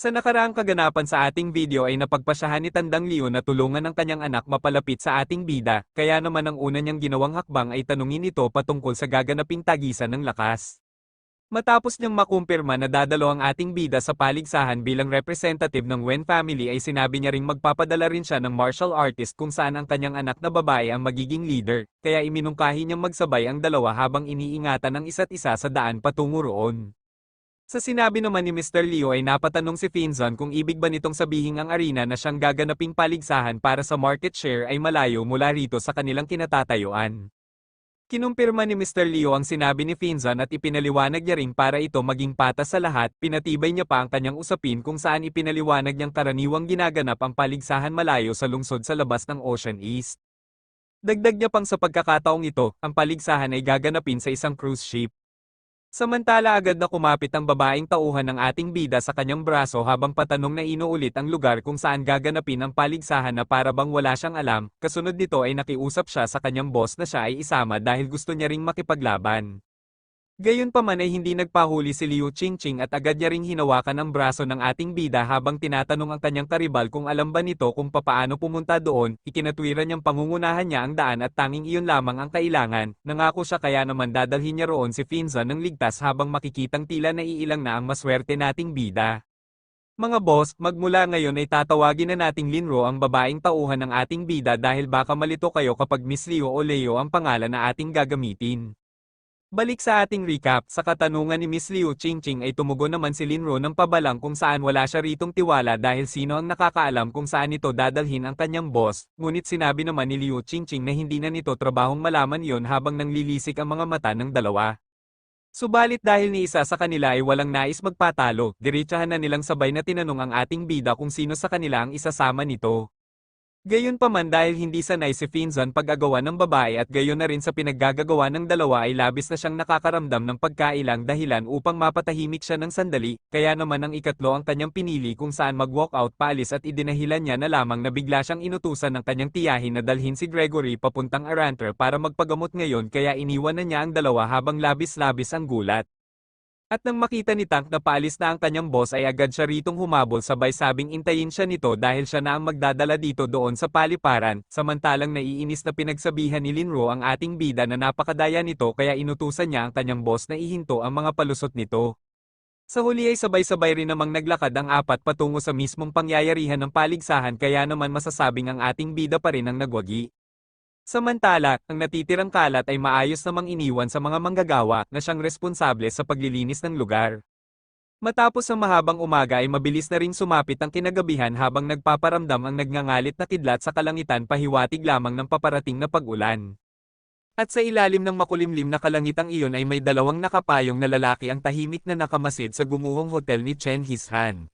Sa nakaraang kaganapan sa ating video ay napagpasyahan ni Tandang Leo na tulungan ng kanyang anak mapalapit sa ating bida, kaya naman ang una niyang ginawang hakbang ay tanungin ito patungkol sa gaganaping tagisan ng lakas. Matapos niyang makumpirma na dadalo ang ating bida sa paligsahan bilang representative ng Wen family ay sinabi niya ring magpapadala rin siya ng martial artist kung saan ang kanyang anak na babae ang magiging leader, kaya iminungkahi niyang magsabay ang dalawa habang iniingatan ang isa't isa sa daan patungo roon. Sa sinabi naman ni Mr. Leo ay napatanong si Finzon kung ibig ba nitong sabihin ang arena na siyang gaganaping paligsahan para sa market share ay malayo mula rito sa kanilang kinatatayuan. Kinumpirma ni Mr. Leo ang sinabi ni Finzon at ipinaliwanag niya ring para ito maging patas sa lahat, pinatibay niya pa ang kanyang usapin kung saan ipinaliwanag niyang karaniwang ginaganap ang paligsahan malayo sa lungsod sa labas ng Ocean East. Dagdag niya pang sa pagkakataong ito, ang paligsahan ay gaganapin sa isang cruise ship. Samantala agad na kumapit ang babaeng tauhan ng ating bida sa kanyang braso habang patanong na inuulit ang lugar kung saan gaganapin ang paligsahan na para bang wala siyang alam, kasunod nito ay nakiusap siya sa kanyang boss na siya ay isama dahil gusto niya ring makipaglaban. Gayunpaman ay hindi nagpahuli si Liu Qingqing at agad niya ring hinawakan ang braso ng ating bida habang tinatanong ang kanyang karibal kung alam ba nito kung papaano pumunta doon, ikinatwiran niyang pangungunahan niya ang daan at tanging iyon lamang ang kailangan, nangako siya kaya naman dadalhin niya roon si Finza ng ligtas habang makikitang tila naiilang na ang maswerte nating bida. Mga boss, magmula ngayon ay tatawagin na nating Linro ang babaeng tauhan ng ating bida dahil baka malito kayo kapag Miss Leo o Leo ang pangalan na ating gagamitin. Balik sa ating recap, sa katanungan ni Miss Liu Qingqing ay tumugon naman si Linro ng pabalang kung saan wala siya ritong tiwala dahil sino ang nakakaalam kung saan ito dadalhin ang kanyang boss, ngunit sinabi naman ni Liu Qingqing na hindi na nito trabahong malaman yon habang nanglilisik ang mga mata ng dalawa. Subalit dahil ni isa sa kanila ay walang nais magpatalo, diretsahan na nilang sabay na tinanong ang ating bida kung sino sa kanila ang isasama nito. Gayunpaman dahil hindi sanay si Finzon pag-agawa ng babae at gayon na rin sa pinaggagawa ng dalawa ay labis na siyang nakakaramdam ng pagkailang dahilan upang mapatahimik siya ng sandali, kaya naman ang ikatlo ang kanyang pinili kung saan mag-walk out paalis at idinahilan niya na lamang na bigla siyang inutusan ng kanyang tiyahin na dalhin si Gregory papuntang Aranter para magpagamot ngayon kaya iniwan na niya ang dalawa habang labis-labis ang gulat. At nang makita ni Tank na paalis na ang kanyang boss ay agad siya ritong humabol sabay sabing intayin siya nito dahil siya na ang magdadala dito doon sa paliparan, samantalang naiinis na pinagsabihan ni Linro ang ating bida na napakadaya nito kaya inutusan niya ang kanyang boss na ihinto ang mga palusot nito. Sa huli ay sabay-sabay rin namang naglakad ang apat patungo sa mismong pangyayarihan ng paligsahan kaya naman masasabing ang ating bida pa rin ang nagwagi. Samantala, ang natitirang kalat ay maayos namang iniwan sa mga manggagawa na siyang responsable sa paglilinis ng lugar. Matapos ang mahabang umaga ay mabilis na rin sumapit ang kinagabihan habang nagpaparamdam ang nagngangalit na kidlat sa kalangitan pahiwatig lamang ng paparating na pag-ulan. At sa ilalim ng makulimlim na kalangitang iyon ay may dalawang nakapayong na lalaki ang tahimik na nakamasid sa gumuhong hotel ni Chen Hishan.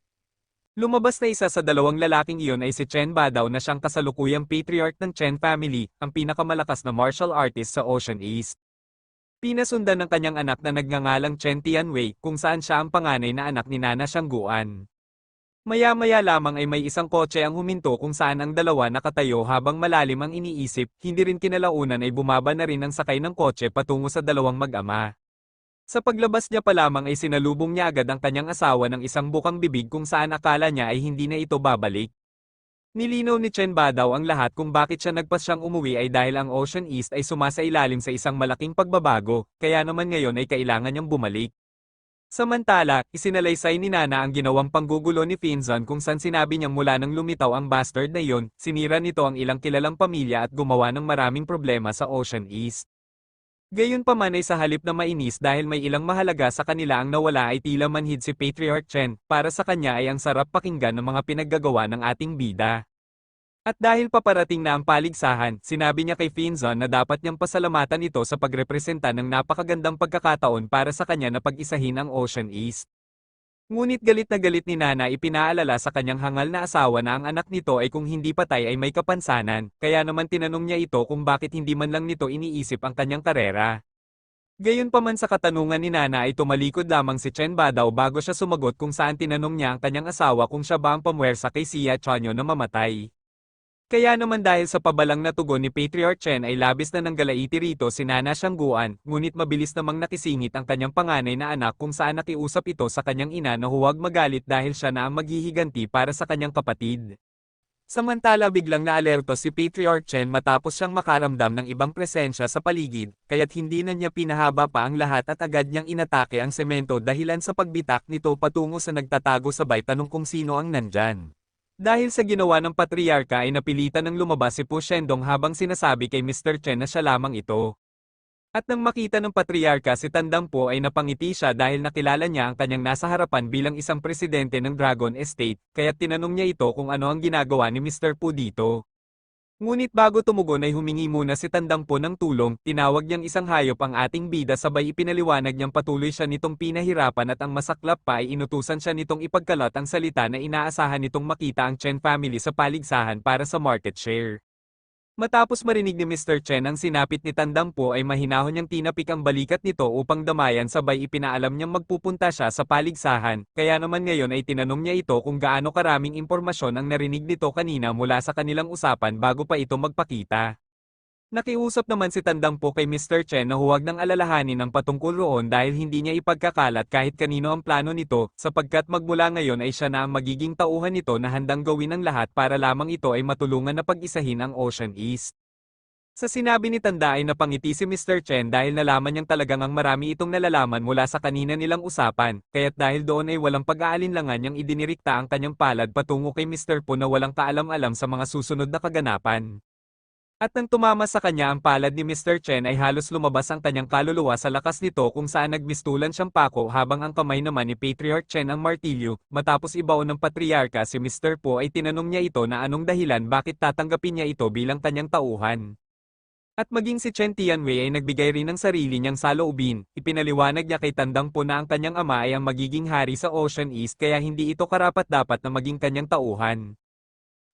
Lumabas na isa sa dalawang lalaking iyon ay si Chen Badaw na siyang kasalukuyang patriarch ng Chen family, ang pinakamalakas na martial artist sa Ocean East. Pinasundan ng kanyang anak na nagngangalang Chen Tianwei kung saan siya ang panganay na anak ni Nana Shangguan. Maya-maya lamang ay may isang kotse ang huminto kung saan ang dalawa nakatayo habang malalim ang iniisip, hindi rin kinalaunan ay bumaba na rin ang sakay ng kotse patungo sa dalawang mag-ama. Sa paglabas niya pa lamang ay sinalubong niya agad ang kanyang asawa ng isang bukang bibig kung saan akala niya ay hindi na ito babalik. Nilinaw ni Chen Badaw ang lahat kung bakit siya nagpasyang umuwi ay dahil ang Ocean East ay sumasailalim sa isang malaking pagbabago, kaya naman ngayon ay kailangan niyang bumalik. Samantala, isinalaysay ni Nana ang ginawang panggugulo ni Finzon kung saan sinabi niyang mula nang lumitaw ang bastard na iyon, sinira nito ang ilang kilalang pamilya at gumawa ng maraming problema sa Ocean East. Gayunpaman ay sa halip na mainis dahil may ilang mahalaga sa kanila ang nawala ay tila manhid si Patriarch Chen, para sa kanya ay ang sarap pakinggan ng mga pinaggagawa ng ating bida. At dahil paparating na ang paligsahan, sinabi niya kay Finzon na dapat niyang pasalamatan ito sa pagrepresenta ng napakagandang pagkakataon para sa kanya na pag-isahin ang Ocean East. Ngunit galit na galit ni Nana ipinaalala sa kanyang hangal na asawa na ang anak nito ay kung hindi patay ay may kapansanan, kaya naman tinanong niya ito kung bakit hindi man lang nito iniisip ang kanyang karera. Gayunpaman sa katanungan ni Nana ay tumalikod lamang si Chen Badaw bago siya sumagot kung saan tinanong niya ang kanyang asawa kung siya ba ang pamwersa kay Sia Chanyo na mamatay. Kaya naman dahil sa pabalang na tugon ni Patriarch Chen ay labis na nanggalaiti rito si Nana Siyangguan, ngunit mabilis namang nakisingit ang kanyang panganay na anak kung saan nakiusap ito sa kanyang ina na huwag magalit dahil siya na ang maghihiganti para sa kanyang kapatid. Samantala biglang naalerto si Patriarch Chen matapos siyang makaramdam ng ibang presensya sa paligid, kaya't hindi na niya pinahaba pa ang lahat at agad niyang inatake ang semento dahilan sa pagbitak nito patungo sa nagtatago sabay tanong kung sino ang nandyan. Dahil sa ginawa ng patriarka ay napilitan ng lumabas si Pu Shendong habang sinasabi kay Mr. Chen na siya lamang ito. At nang makita ng patriarka si Tandang Po ay napangiti siya dahil nakilala niya ang kanyang nasa harapan bilang isang presidente ng Dragon Estate, kaya tinanong niya ito kung ano ang ginagawa ni Mr. Po dito. Ngunit bago tumugon ay humingi muna si Tandang Po ng tulong, tinawag niyang isang hayop ang ating bida sabay ipinaliwanag niyang patuloy siya nitong pinahirapan at ang masaklap pa ay inutusan siya nitong ipagkalot ang salita na inaasahan nitong makita ang Chen family sa paligsahan para sa market share. Matapos marinig ni Mr. Chen ang sinapit ni Tandang Po ay mahinahon niyang tinapik ang balikat nito upang damayan sabay ipinaalam niyang magpupunta siya sa paligsahan, kaya naman ngayon ay tinanong niya ito kung gaano karaming impormasyon ang narinig nito kanina mula sa kanilang usapan bago pa ito magpakita. Nakiusap naman si Tandang Po kay Mr. Chen na huwag nang alalahanin ang patungkol roon dahil hindi niya ipagkakalat kahit kanino ang plano nito, sapagkat magmula ngayon ay siya na ang magiging tauhan nito na handang gawin ang lahat para lamang ito ay matulungan na pag-isahin ang Ocean East. Sa sinabi ni Tanda ay napangiti si Mr. Chen dahil nalaman niyang talagang ang marami itong nalalaman mula sa kanina nilang usapan, kaya't dahil doon ay walang pag-aalinlangan niyang idinirikta ang kanyang palad patungo kay Mr. Po na walang kaalam-alam sa mga susunod na kaganapan. At nang tumama sa kanya ang palad ni Mr. Chen ay halos lumabas ang kanyang kaluluwa sa lakas nito kung saan nagmistulan siyang pako habang ang kamay naman ni Patriarch Chen ang martilyo, matapos ibaon ng patriarka si Mr. Po ay tinanong niya ito na anong dahilan bakit tatanggapin niya ito bilang kanyang tauhan. At maging si Chen Tianwei ay nagbigay rin ng sarili niyang saloobin, ipinaliwanag niya kay Tandang Po na ang kanyang ama ay ang magiging hari sa Ocean East kaya hindi ito karapat-dapat na maging kanyang tauhan.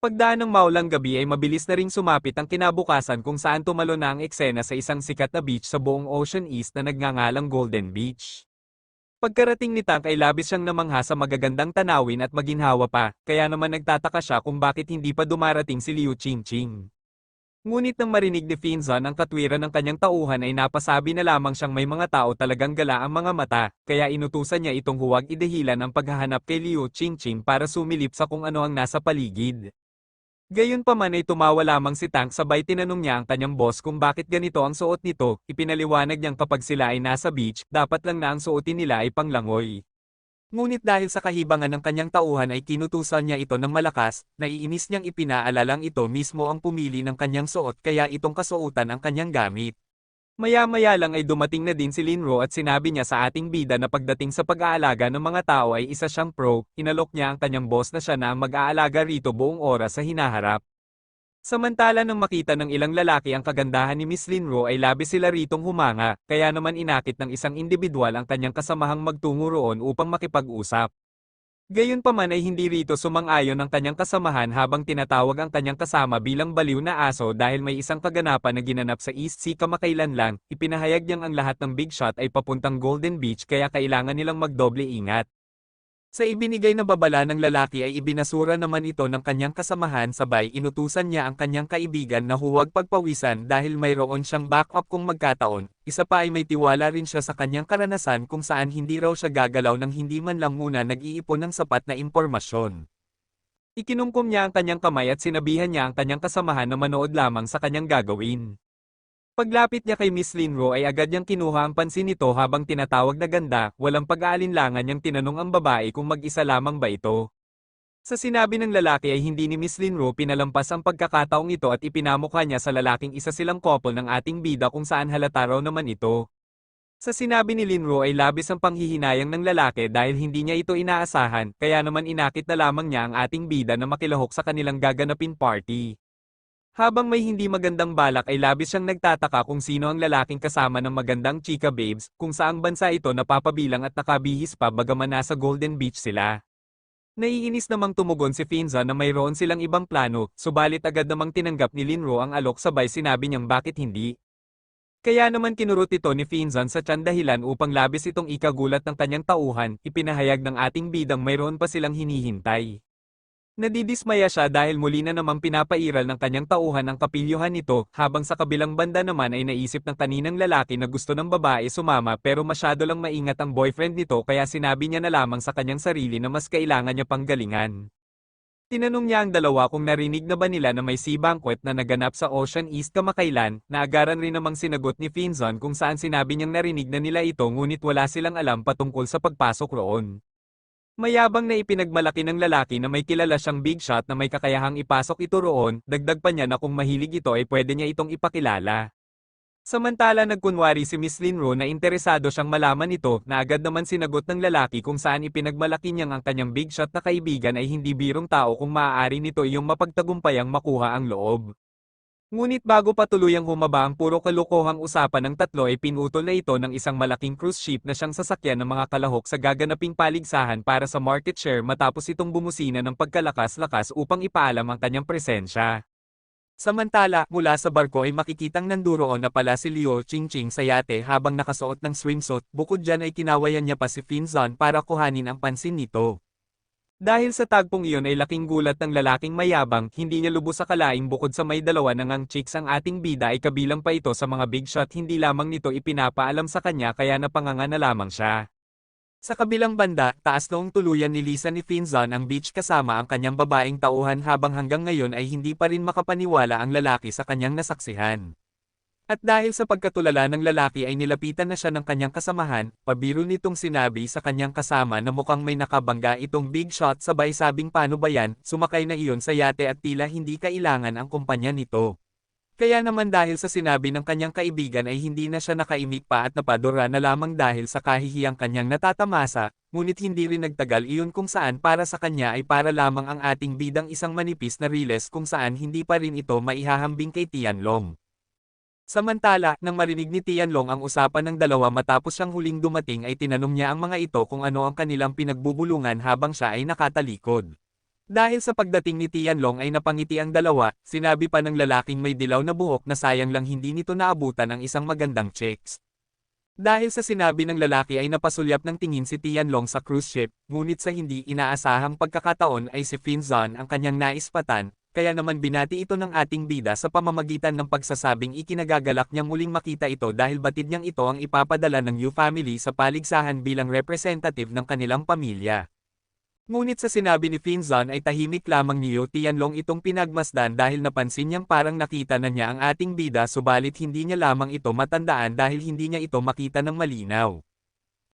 Pagdaan ng maulang gabi ay mabilis na ring sumapit ang kinabukasan kung saan tumalo na ang eksena sa isang sikat na beach sa buong Ocean East na nagngangalang Golden Beach. Pagkarating ni Tank ay labis siyang namangha sa magagandang tanawin at maginhawa pa, kaya naman nagtataka siya kung bakit hindi pa dumarating si Liu Qingqing. Ngunit nang marinig ni Finzon ang katwiran ng kanyang tauhan ay napasabi na lamang siyang may mga tao talagang gala ang mga mata, kaya inutusan niya itong huwag idehilan ang paghahanap kay Liu Qingqing para sumilip sa kung ano ang nasa paligid. Gayunpaman ay tumawa lamang si Tank sabay tinanong niya ang kanyang boss kung bakit ganito ang suot nito, ipinaliwanag niyang kapag sila ay nasa beach, dapat lang na ang suotin nila ay panglangoy. Ngunit dahil sa kahibangan ng kanyang tauhan ay kinutusan niya ito ng malakas, naiinis niyang ipinaalalang ito mismo ang pumili ng kanyang suot kaya itong kasuotan ang kanyang gamit. Maya-maya lang ay dumating na din si Linro at sinabi niya sa ating bida na pagdating sa pag-aalaga ng mga tao ay isa siyang pro, inalok niya ang kanyang boss na siya na mag-aalaga rito buong oras sa hinaharap. Samantala nang makita ng ilang lalaki ang kagandahan ni Miss Linro ay labis sila ritong humanga, kaya naman inakit ng isang individual ang kanyang kasamahang magtungo roon upang makipag-usap. Gayunpaman ay hindi rito sumang-ayon ang kanyang kasamahan habang tinatawag ang kanyang kasama bilang baliw na aso dahil may isang kaganapan na ginanap sa East Sea kamakailan lang, ipinahayag niyang ang lahat ng big shot ay papuntang Golden Beach kaya kailangan nilang magdoble ingat. Sa ibinigay na babala ng lalaki ay ibinasura naman ito ng kanyang kasamahan sabay inutusan niya ang kanyang kaibigan na huwag pagpawisan dahil mayroon siyang backup kung magkataon, isa pa ay may tiwala rin siya sa kanyang karanasan kung saan hindi raw siya gagalaw ng hindi man lang muna nag-iipon ng sapat na impormasyon. Ikinumkum niya ang kanyang kamay at sinabihan niya ang kanyang kasamahan na manood lamang sa kanyang gagawin. Paglapit niya kay Miss Linro ay agad niyang kinuha ang pansin nito habang tinatawag na ganda, walang pag-aalinlangan niyang tinanong ang babae kung mag-isa lamang ba ito. Sa sinabi ng lalaki ay hindi ni Miss Linro pinalampas ang pagkakataong ito at ipinamukha niya sa lalaking isa silang couple ng ating bida kung saan halata raw naman ito. Sa sinabi ni Linro ay labis ang panghihinayang ng lalaki dahil hindi niya ito inaasahan, kaya naman inakit na lamang niya ang ating bida na makilahok sa kanilang gaganapin party. Habang may hindi magandang balak ay labis siyang nagtataka kung sino ang lalaking kasama ng magandang chika babes, kung saang bansa ito napapabilang at nakabihis pa bagaman nasa Golden Beach sila. Naiinis namang tumugon si Finza na mayroon silang ibang plano, subalit agad namang tinanggap ni Linro ang alok sabay sinabi niyang bakit hindi. Kaya naman kinurot ito ni Finzan sa tiyan dahilan upang labis itong ikagulat ng kanyang tauhan, ipinahayag ng ating bidang mayroon pa silang hinihintay. Nadidismaya siya dahil muli na namang pinapairal ng kanyang tauhan ang kapilyuhan nito, habang sa kabilang banda naman ay naisip ng kaninang lalaki na gusto ng babae sumama pero masyado lang maingat ang boyfriend nito kaya sinabi niya na lamang sa kanyang sarili na mas kailangan niya pang galingan. Tinanong niya ang dalawa kung narinig na ba nila na may sea banquet na naganap sa Ocean East kamakailan, na agaran rin namang sinagot ni Finzon kung saan sinabi niyang narinig na nila ito ngunit wala silang alam patungkol sa pagpasok roon. Mayabang na ipinagmalaki ng lalaki na may kilala siyang big shot na may kakayahang ipasok ito roon, dagdag pa niya na kung mahilig ito ay pwede niya itong ipakilala. Samantala nagkunwari si Miss Linro na interesado siyang malaman ito na agad naman sinagot ng lalaki kung saan ipinagmalaki niyang ang kanyang big shot na kaibigan ay hindi birong tao kung maaari nito iyong mapagtagumpayang makuha ang loob. Ngunit bago pa tuluyang humaba ang puro kalukuhang usapan ng tatlo ay pinutol na ito ng isang malaking cruise ship na siyang sasakyan ng mga kalahok sa gaganaping paligsahan para sa market share matapos itong bumusina ng pagkalakas-lakas upang ipaalam ang kanyang presensya. Samantala, mula sa barko ay makikitang nanduroon na pala si Liu Qingqing sa yate habang nakasuot ng swimsuit, bukod dyan ay kinawayan niya pa si Finzon para kuhanin ang pansin nito. Dahil sa tagpong iyon ay laking gulat ng lalaking mayabang, hindi niya lubos sa kalaing bukod sa may dalawa na ngang chicks ang ating bida ay kabilang pa ito sa mga big shot hindi lamang nito ipinapaalam sa kanya kaya napanganga na lamang siya. Sa kabilang banda, taas noong tuluyan ni Lisa ni Finzon ang beach kasama ang kanyang babaeng tauhan habang hanggang ngayon ay hindi pa rin makapaniwala ang lalaki sa kanyang nasaksihan. At dahil sa pagkatulala ng lalaki ay nilapitan na siya ng kanyang kasamahan, pabiro nitong sinabi sa kanyang kasama na mukhang may nakabangga itong big shot sabay sabing paano ba yan, sumakay na iyon sa yate at tila hindi kailangan ang kumpanya nito. Kaya naman dahil sa sinabi ng kanyang kaibigan ay hindi na siya nakaimik pa at napadura na lamang dahil sa kahihiyang kanyang natatamasa, ngunit hindi rin nagtagal iyon kung saan para sa kanya ay para lamang ang ating bidang isang manipis na riles kung saan hindi pa rin ito maihahambing kay Tianlong. Samantala, nang marinig ni Tianlong ang usapan ng dalawa matapos siyang huling dumating ay tinanong niya ang mga ito kung ano ang kanilang pinagbubulungan habang siya ay nakatalikod. Dahil sa pagdating ni Tianlong ay napangiti ang dalawa, sinabi pa ng lalaking may dilaw na buhok na sayang lang hindi nito naabutan ang isang magandang chicks. Dahil sa sinabi ng lalaki ay napasulyap ng tingin si Tianlong sa cruise ship, ngunit sa hindi inaasahang pagkakataon ay si Finzon ang kanyang naispatan, kaya naman binati ito ng ating bida sa pamamagitan ng pagsasabing ikinagagalak niyang muling makita ito dahil batid niyang ito ang ipapadala ng Yu family sa paligsahan bilang representative ng kanilang pamilya. Ngunit sa sinabi ni Finzon ay tahimik lamang ni Yu Tianlong itong pinagmasdan dahil napansin niyang parang nakita na niya ang ating bida subalit hindi niya lamang ito matandaan dahil hindi niya ito makita ng malinaw.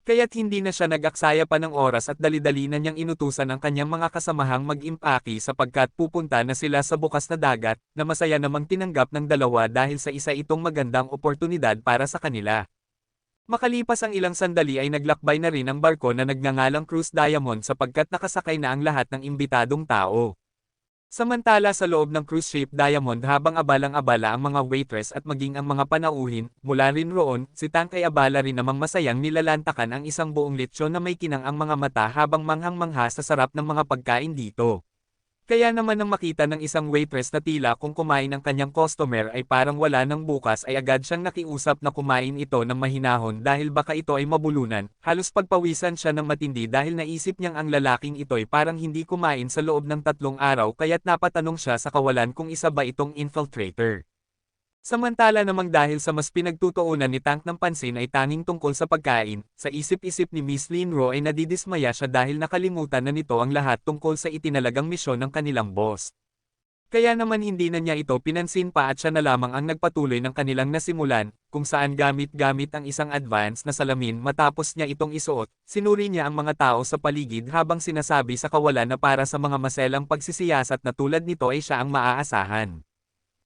Kaya't hindi na siya nag-aksaya pa ng oras at dali-dali na niyang inutusan ang kanyang mga kasamahang mag-impaki sapagkat pupunta na sila sa bukas na dagat, na masaya namang tinanggap ng dalawa dahil sa isa itong magandang oportunidad para sa kanila. Makalipas ang ilang sandali ay naglakbay na rin ang barko na nagngangalang Cruise Diamond sapagkat nakasakay na ang lahat ng imbitadong tao. Samantala sa loob ng cruise ship Diamond habang abalang-abala ang mga waitress at maging ang mga panauhin, mula rin roon, si Tank ay abala rin namang masayang nilalantakan ang isang buong lechon na may kinang ang mga mata habang manghang-mangha sa sarap ng mga pagkain dito. Kaya naman nang makita ng isang waitress na tila kung kumain ang kanyang customer ay parang wala nang bukas ay agad siyang nakiusap na kumain ito ng mahinahon dahil baka ito ay mabulunan, halos pagpawisan siya ng matindi dahil naisip niyang ang lalaking ito ay parang hindi kumain sa loob ng tatlong araw kaya't napatanong siya sa kawalan kung isa ba itong infiltrator. Samantala namang dahil sa mas pinagtutuunan ni Tank ng pansin ay tanging tungkol sa pagkain, sa isip-isip ni Miss Linro ay nadidismaya siya dahil nakalimutan na nito ang lahat tungkol sa itinalagang misyon ng kanilang boss. Kaya naman hindi na niya ito pinansin pa at siya na lamang ang nagpatuloy ng kanilang nasimulan, kung saan gamit-gamit ang isang advance na salamin matapos niya itong isuot, sinuri niya ang mga tao sa paligid habang sinasabi sa kawalan na para sa mga maselang pagsisiyasat na tulad nito ay siya ang maaasahan.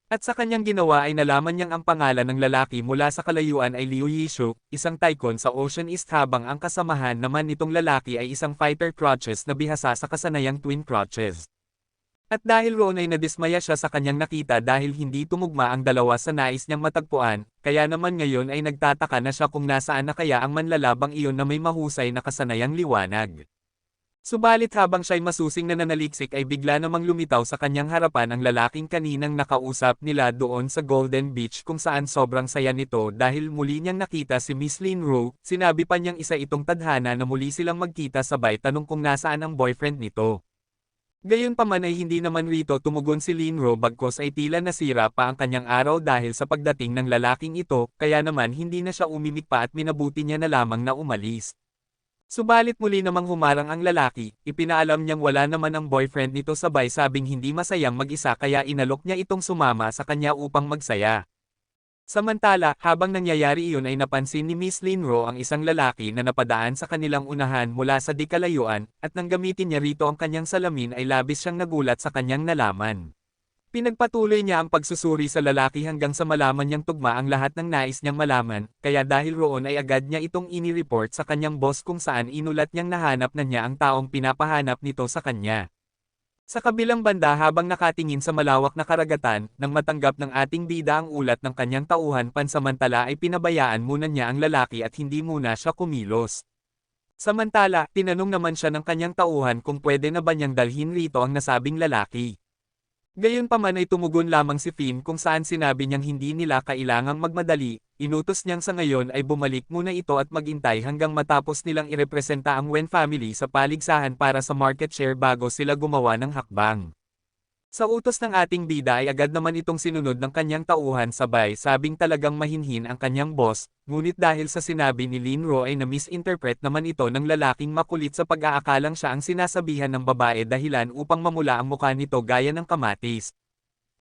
At sa kanyang ginawa ay nalaman niyang ang pangalan ng lalaki mula sa kalayuan ay Liu Yishu, isang tycoon sa Ocean East habang ang kasamahan naman nitong lalaki ay isang fighter crotches na bihasa sa kasanayang twin crotches. At dahil roon ay nadismaya siya sa kanyang nakita dahil hindi tumugma ang dalawa sa nais niyang matagpuan, kaya naman ngayon ay nagtataka na siya kung nasaan na kaya ang manlalabang iyon na may mahusay na kasanayang liwanag. Subalit habang siya'y masusing na nanaliksik ay bigla namang lumitaw sa kanyang harapan ang lalaking kaninang nakausap nila doon sa Golden Beach kung saan sobrang saya nito dahil muli niyang nakita si Miss Lin Ru, sinabi pa niyang isa itong tadhana na muli silang magkita sabay tanong kung nasaan ang boyfriend nito. Gayunpaman ay hindi naman rito tumugon si Linro bagkos ay tila nasira pa ang kanyang araw dahil sa pagdating ng lalaking ito, kaya naman hindi na siya umimik pa at minabuti niya na lamang na umalis. Subalit muli namang humarang ang lalaki, ipinaalam niyang wala naman ang boyfriend nito sabay sabing hindi masayang mag-isa kaya inalok niya itong sumama sa kanya upang magsaya. Samantala, habang nangyayari iyon ay napansin ni Miss Linro ang isang lalaki na napadaan sa kanilang unahan mula sa di kalayuan, at nang gamitin niya rito ang kanyang salamin ay labis siyang nagulat sa kanyang nalaman. Pinagpatuloy niya ang pagsusuri sa lalaki hanggang sa malaman niyang tugma ang lahat ng nais niyang malaman, kaya dahil roon ay agad niya itong inireport sa kanyang boss kung saan inulat niyang nahanap na niya ang taong pinapahanap nito sa kanya. Sa kabilang banda habang nakatingin sa malawak na karagatan, nang matanggap ng ating bida ang ulat ng kanyang tauhan pansamantala ay pinabayaan muna niya ang lalaki at hindi muna siya kumilos. Samantala, tinanong naman siya ng kanyang tauhan kung pwede na ba niyang dalhin rito ang nasabing lalaki. Gayunpaman ay tumugon lamang si Finn kung saan sinabi niyang hindi nila kailangang magmadali, inutos niyang sa ngayon ay bumalik muna ito at magintay hanggang matapos nilang irepresenta ang Wen family sa paligsahan para sa market share bago sila gumawa ng hakbang. Sa utos ng ating bida ay agad naman itong sinunod ng kanyang tauhan sabay sabing talagang mahinhin ang kanyang boss, ngunit dahil sa sinabi ni Lin Ro ay na-misinterpret naman ito ng lalaking makulit sa pag-aakalang siya ang sinasabihan ng babae dahilan upang mamula ang mukha nito gaya ng kamatis.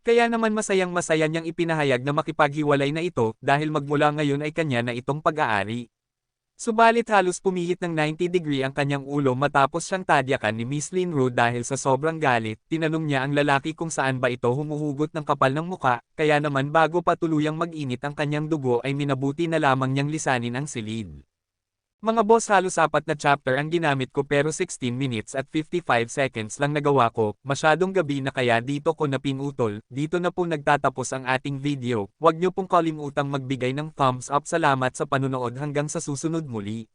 Kaya naman masayang masaya niyang ipinahayag na makipaghiwalay na ito dahil magmula ngayon ay kanya na itong pag-aari. Subalit halos pumihit ng 90 degree ang kanyang ulo matapos siyang tadyakan ni Miss Lin Ru dahil sa sobrang galit, tinanong niya ang lalaki kung saan ba ito humuhugot ng kapal ng muka, kaya naman bago pa tuluyang mag-init ang kanyang dugo ay minabuti na lamang niyang lisanin ang silid. Mga boss halos apat na chapter ang ginamit ko pero 16 minutes at 55 seconds lang nagawa ko, masyadong gabi na kaya dito ko na pinutol, dito na po nagtatapos ang ating video, huwag niyo pong kalimutang magbigay ng thumbs up. Salamat sa panunood hanggang sa susunod muli.